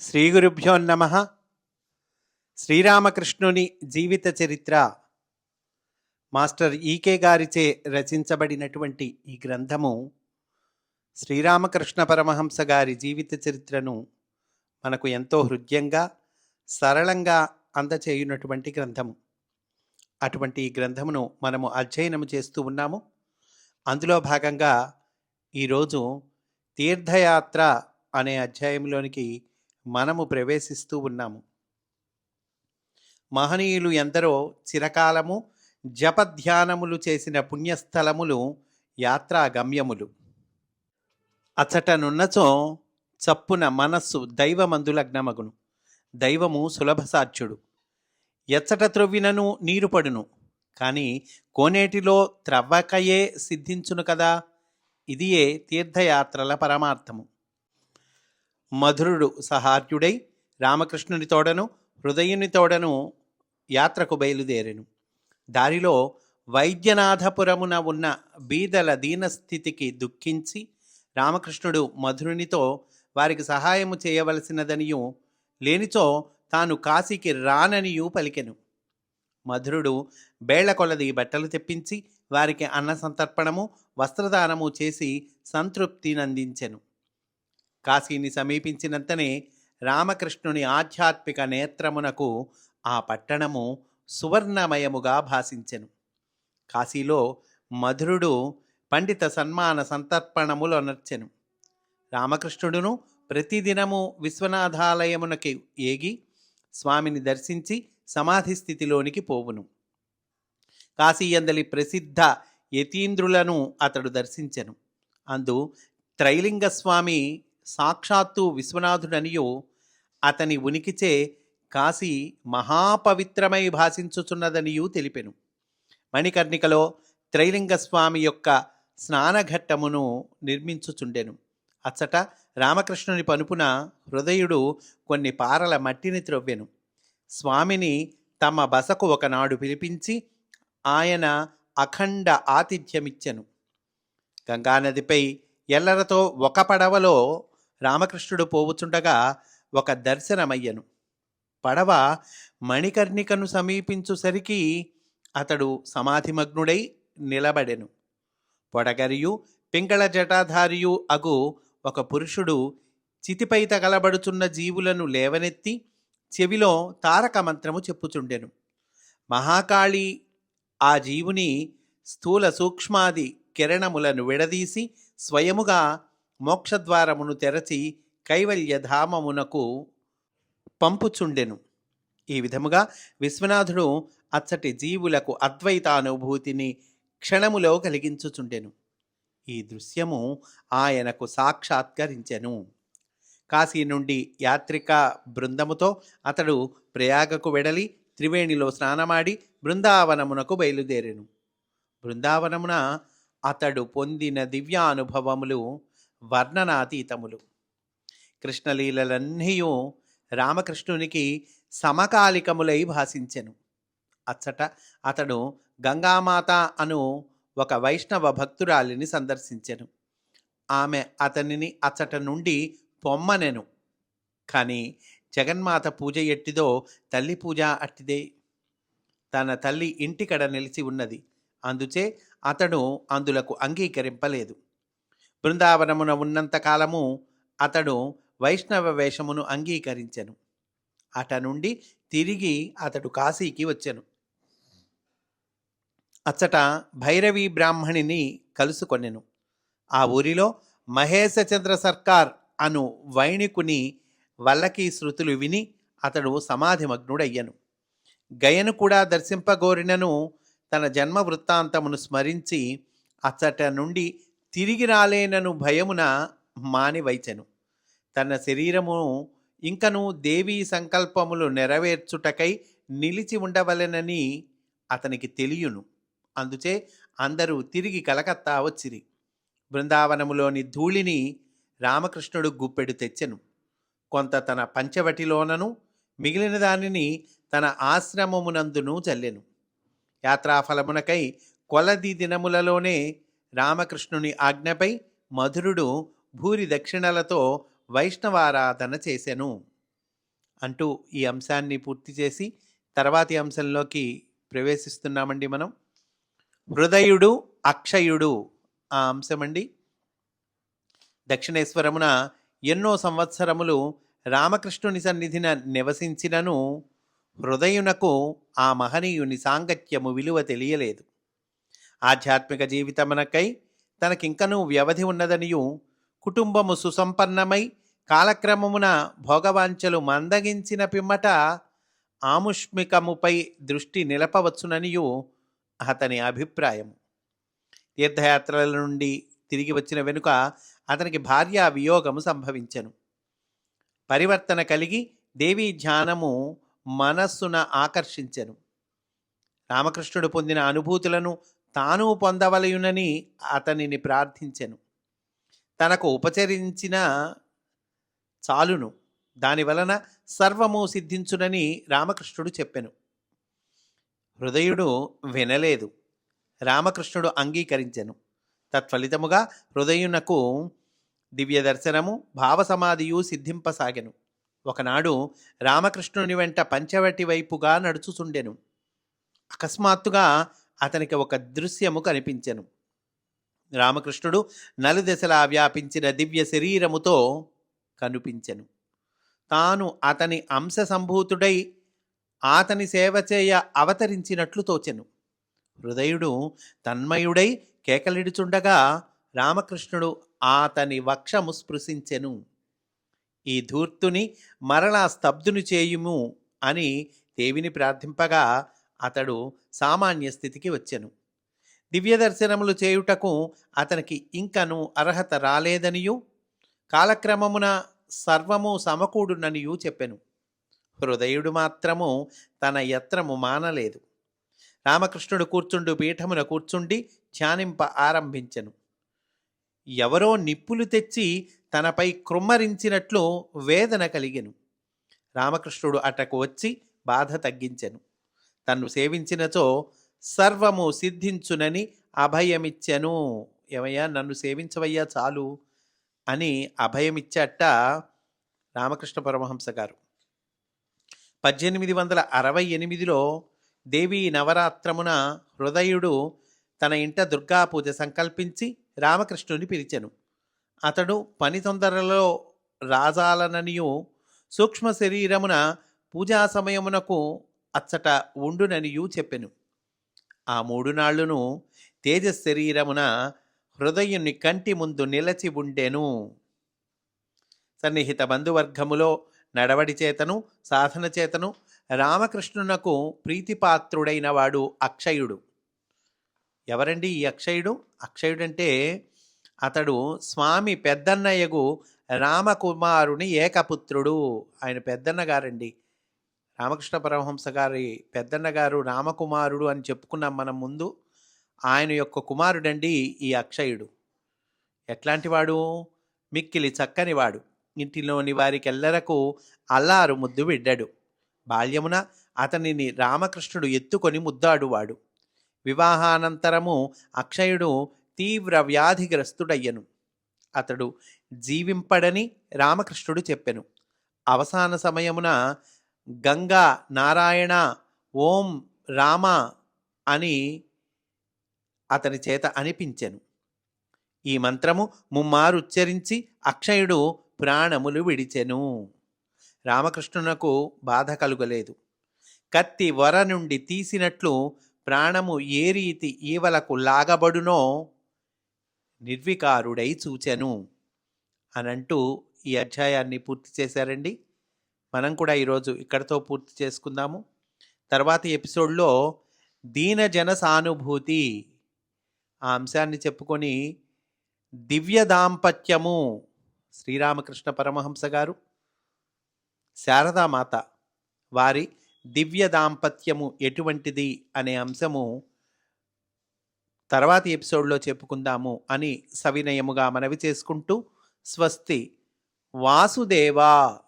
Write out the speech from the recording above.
శ్రీ గురుభ్యో నమ. శ్రీరామకృష్ణుని జీవిత చరిత్ర మాస్టర్ ఈకే గారిచే రచించబడినటువంటి ఈ గ్రంథము శ్రీరామకృష్ణ పరమహంస గారి జీవిత చరిత్రను మనకు ఎంతో హృద్యంగా సరళంగా అందచేయునటువంటి గ్రంథము. అటువంటి ఈ గ్రంథమును మనము అధ్యయనము చేస్తూ ఉన్నాము. అందులో భాగంగా ఈరోజు తీర్థయాత్ర అనే అధ్యాయంలోనికి మనము ప్రవేశిస్తూ ఉన్నాము. మహనీయులు ఎందరో చిరకాలము జపధ్యానములు చేసిన పుణ్యస్థలములు యాత్రా గమ్యములు అచటనున్నచో చప్పున మనస్సు దైవమందులగ్నమగును. దైవము సులభసాధ్యుడు. ఎచ్చట త్రొవ్వినను నీరు పడును. కానీ కోనేటిలో త్రవ్వకయే సిద్ధించును కదా? ఇదియే తీర్థయాత్రల పరమార్థము. మధురుడు సహార్యుడై రామకృష్ణుని తోడను హృదయుని తోడను యాత్రకు బయలుదేరెను. దారిలో వైద్యనాథపురమున ఉన్న బీదల దీనస్థితికి దుఃఖించి రామకృష్ణుడు మధురునితో వారికి సహాయము చేయవలసినదనియు లేనిచో తాను కాశీకి రాననియు పలికెను. మధురుడు బేళ్ళకొలది బట్టలు తెప్పించి వారికి అన్న సంతర్పణము వస్త్రదానము చేసి సంతృప్తినందించెను కాశీని సమీపించినంతనే రామకృష్ణుని ఆధ్యాత్మిక నేత్రమునకు ఆ పట్టణము సువర్ణమయముగా భాసించెను. కాశీలో మధురుడు పండిత సన్మాన సంతర్పణములొనర్చెను రామకృష్ణుడును ప్రతిదినము విశ్వనాథాలయమునకి ఏగి స్వామిని దర్శించి సమాధి స్థితిలోనికి పోవును. కాశీయందలి ప్రసిద్ధ యతీంద్రులను అతడు దర్శించెను. అందు త్రైలింగస్వామి సాక్షాత్తు విశ్వనాథుడనియో అతని ఉనికిచే కాశీ మహాపవిత్రమై భాషించుచున్నదనియూ తెలిపెను. మణికర్ణికలో త్రైలింగస్వామి యొక్క స్నానఘట్టమును నిర్మించుచుండెను. అచ్చట రామకృష్ణుని పనుపున హృదయుడు కొన్ని పారల మట్టిని త్రొవ్వెను. స్వామిని తమ బసకు ఒకనాడు పిలిపించి ఆయన అఖండ ఆతిథ్యమిచ్చెను. గంగానదిపై ఎల్లరతో ఒక పడవలో రామకృష్ణుడు పోవుచుండగా ఒక దర్శనమయ్యను. పడవ మణికర్ణికను సమీపించుసరికి అతడు సమాధిమగ్నుడై నిలబడెను. పొడగరియు పింగళ జటాధారియు అగు ఒక పురుషుడు చితిపై తగలబడుచున్న జీవులను లేవనెత్తి చెవిలో తారక మంత్రము చెప్పుచుండెను. మహాకాళి ఆ జీవుని స్థూల సూక్ష్మాది కిరణములను విడదీసి స్వయముగా మోక్షద్వారమును తెరచి కైవల్యధామమునకు పంపుచుండెను. ఈ విధముగా విశ్వనాథుడు అచ్చటి జీవులకు అద్వైతానుభూతిని క్షణములో కలిగించుచుండెను. ఈ దృశ్యము ఆయనకు సాక్షాత్కరించెను. కాశీ నుండి యాత్రిక బృందముతో అతడు ప్రయాగకు వెడలి త్రివేణిలో స్నానమాడి బృందావనమునకు బయలుదేరెను. బృందావనమున అతడు పొందిన దివ్యానుభవములు వర్ణనాతీతములు. కృష్ణలీలలన్నీయు రామకృష్ణునికి సమకాలికములై భాషించెను. అచ్చట అతడు గంగామాత అను ఒక వైష్ణవ భక్తురాలిని సందర్శించెను. ఆమె అతనిని అచ్చట నుండి పొమ్మనెను. కానీ జగన్మాత పూజ ఎట్టిదో తల్లి పూజ అట్టిదే. తన తల్లి ఇంటికడ నిలిచి ఉన్నది. అందుచే అతడు అందులకు అంగీకరింపలేదు. బృందావనమున ఉన్నంత కాలము అతడు వైష్ణవ వేషమును అంగీకరించెను. అట నుండి తిరిగి అతడు కాశీకి వచ్చెను. అచ్చట భైరవి బ్రాహ్మణిని కలుసుకొనెను. ఆ ఊరిలో మహేశచంద్ర సర్కార్ అను వైణికుని వల్లకి శృతులు విని అతడు సమాధిమగ్నుడయ్యను. గయను కూడా దర్శింపగోరినను తన జన్మ వృత్తాంతమును స్మరించి అచ్చట నుండి తిరిగి రాలేనను భయమున మానివైచెను. తన శరీరము ఇంకను దేవీ సంకల్పములు నెరవేర్చుటకై నిలిచి ఉండవలెనని అతనికి తెలియను. అందుచే అందరూ తిరిగి కలకత్తా వచ్చిరి. బృందావనములోని ధూళిని రామకృష్ణుడు గుప్పెడు తెచ్చెను. కొంత తన పంచవటిలోనను మిగిలిన దానిని తన ఆశ్రమమునందును చల్లెను యాత్రాఫలమునకై కొలది దినములలోనే రామకృష్ణుని ఆజ్ఞపై మధురుడు భూరి దక్షిణలతో వైష్ణవారాధన చేశాను అంటూ ఈ అంశాన్ని పూర్తి చేసి తర్వాతి అంశంలోకి ప్రవేశిస్తున్నామండి మనం. హృదయుడు అక్షయుడు ఆ అంశమండి. దక్షిణేశ్వరమున ఎన్నో సంవత్సరములు రామకృష్ణుని సన్నిధిన నివసించినను హృదయునకు ఆ మహనీయుని సాంగత్యము విలువ తెలియలేదు. ఆధ్యాత్మిక జీవితమునకై తనకింకనూ వ్యవధి ఉన్నదనియు కుటుంబము సుసంపన్నమై కాలక్రమమున భోగవాంఛలు మందగించిన పిమ్మట ఆముష్మికముపై దృష్టి నిలపవచ్చుననియు అతని అభిప్రాయం తీర్థయాత్రల నుండి తిరిగి వచ్చిన వెనుక అతనికి భార్య వియోగము సంభవించెను. పరివర్తన కలిగి దేవీ ధ్యానము మనస్సున ఆకర్షించెను. రామకృష్ణుడు పొందిన అనుభూతులను తాను పొందవలయునని అతనిని ప్రార్థించెను. తనకు ఉపచరించిన చాలును. దాని వలన సర్వము సిద్ధించునని రామకృష్ణుడు చెప్పెను. హృదయుడు వినలేదు. రామకృష్ణుడు అంగీకరించెను. తత్ఫలితముగా హృదయునకు దివ్య దర్శనము భావసమాధియు సిద్ధింపసాగెను. ఒకనాడు రామకృష్ణుని వెంట పంచవటి వైపుగా నడుచుచుండెను. అకస్మాత్తుగా అతనికి ఒక దృశ్యము కనిపించెను. రామకృష్ణుడు నలుదెసలా వ్యాపించిన దివ్య శరీరముతో కనిపించెను. తాను అతని అంశ సంభూతుడై అతని సేవ చేయ అవతరించినట్లు తోచెను. హృదయుడు తన్మయుడై కేకలిడుచుండగా రామకృష్ణుడు అతని వక్షము స్పృశించెను. ఈ ధూర్తుని మరలా స్తబ్దుని చేయుము అని దేవిని ప్రార్థింపగా అతడు సామాన్య స్థితికి వచ్చెను. దివ్య దర్శనములు చేయుటకు అతనికి ఇంకను అర్హత రాలేదనియు కాలక్రమమున సర్వము సమకూడుననియు చెప్పెను. హృదయుడు మాత్రము తన యత్నము మానలేదు. రామకృష్ణుడు కూర్చుండు పీఠమున కూర్చుండి ధ్యానింప ఆరంభించెను. ఎవరో నిప్పులు తెచ్చి తనపై క్రుమ్మరించినట్లు వేదన కలిగెను. రామకృష్ణుడు అటకు వచ్చి బాధ తగ్గించెను. తన్ను సేవించినచో సర్వము సిద్ధించునని అభయమిచ్చెను. ఏమయ్యా? నన్ను సేవించవయ్యా చాలు అని అభయమిచ్చట రామకృష్ణ పరమహంస గారు. పద్దెనిమిది వందల అరవై ఎనిమిదిలో దేవీ నవరాత్రమున హృదయుడు తన ఇంట దుర్గా పూజ సంకల్పించి రామకృష్ణుని పిలిచెను. అతడు పని తొందరలో రాజాలననియు సూక్ష్మ శరీరమున పూజా సమయమునకు అచ్చట ఉండుననియు చెప్పెను. ఆ మూడు నాళ్ళును తేజశరీరమున హృదయుని కంటి ముందు నిలచి ఉండెను. సన్నిహిత బంధువర్గములో నడవడి చేతను సాధన చేతను రామకృష్ణునకు ప్రీతిపాత్రుడైన వాడు అక్షయుడు. ఎవరండి ఈ అక్షయుడు? అక్షయుడంటే అతడు స్వామి పెద్దన్నయ్యగు రామకుమారుని ఏకపుత్రుడు. ఆయన పెద్దన్న గారండి. రామకృష్ణ పరమహంస గారి పెద్దన్న గారు రామకుమారుడు అని చెప్పుకున్నాం మనం ముందు. ఆయన యొక్క కుమారుడండి ఈ అక్షయుడు. ఎట్లాంటి వాడు? మిక్కిలి చక్కని వాడు. ఇంటిలోని వారికెల్లరకు అల్లారు ముద్దు బిడ్డడు బాల్యమున అతనిని రామకృష్ణుడు ఎత్తుకొని ముద్దాడువాడు. వివాహానంతరము అక్షయుడు తీవ్ర వ్యాధిగ్రస్తుడయ్యను. అతడు జీవింపడని రామకృష్ణుడు చెప్పెను. అవసాన సమయమున గంగా నారాయణ ఓం రామ అని అతని చేత అనిపించెను. ఈ మంత్రము ముమ్మారు ఉచ్చరించి అక్షయుడు ప్రాణములు విడిచెను. రామకృష్ణునకు బాధ కలుగలేదు. కత్తి వర నుండి తీసినట్లు ప్రాణము ఏ రీతి ఈవలకు లాగబడునో నిర్వికారుడై చూచెను. అనంటూ ఈ అధ్యాయాన్ని పూర్తి చేశారండి. మనం కూడా ఈరోజు ఇక్కడతో పూర్తి చేసుకుందాము. తర్వాతి ఎపిసోడ్లో దీనజన సానుభూతి ఆ అంశాన్ని చెప్పుకొని దివ్య దాంపత్యము శ్రీరామకృష్ణ పరమహంస గారు శారదామాత వారి దివ్య దాంపత్యము ఎటువంటిది అనే అంశము తర్వాతి ఎపిసోడ్లో చెప్పుకుందాము అని సవినయముగా మనవి చేసుకుంటూ స్వస్తి వాసుదేవా.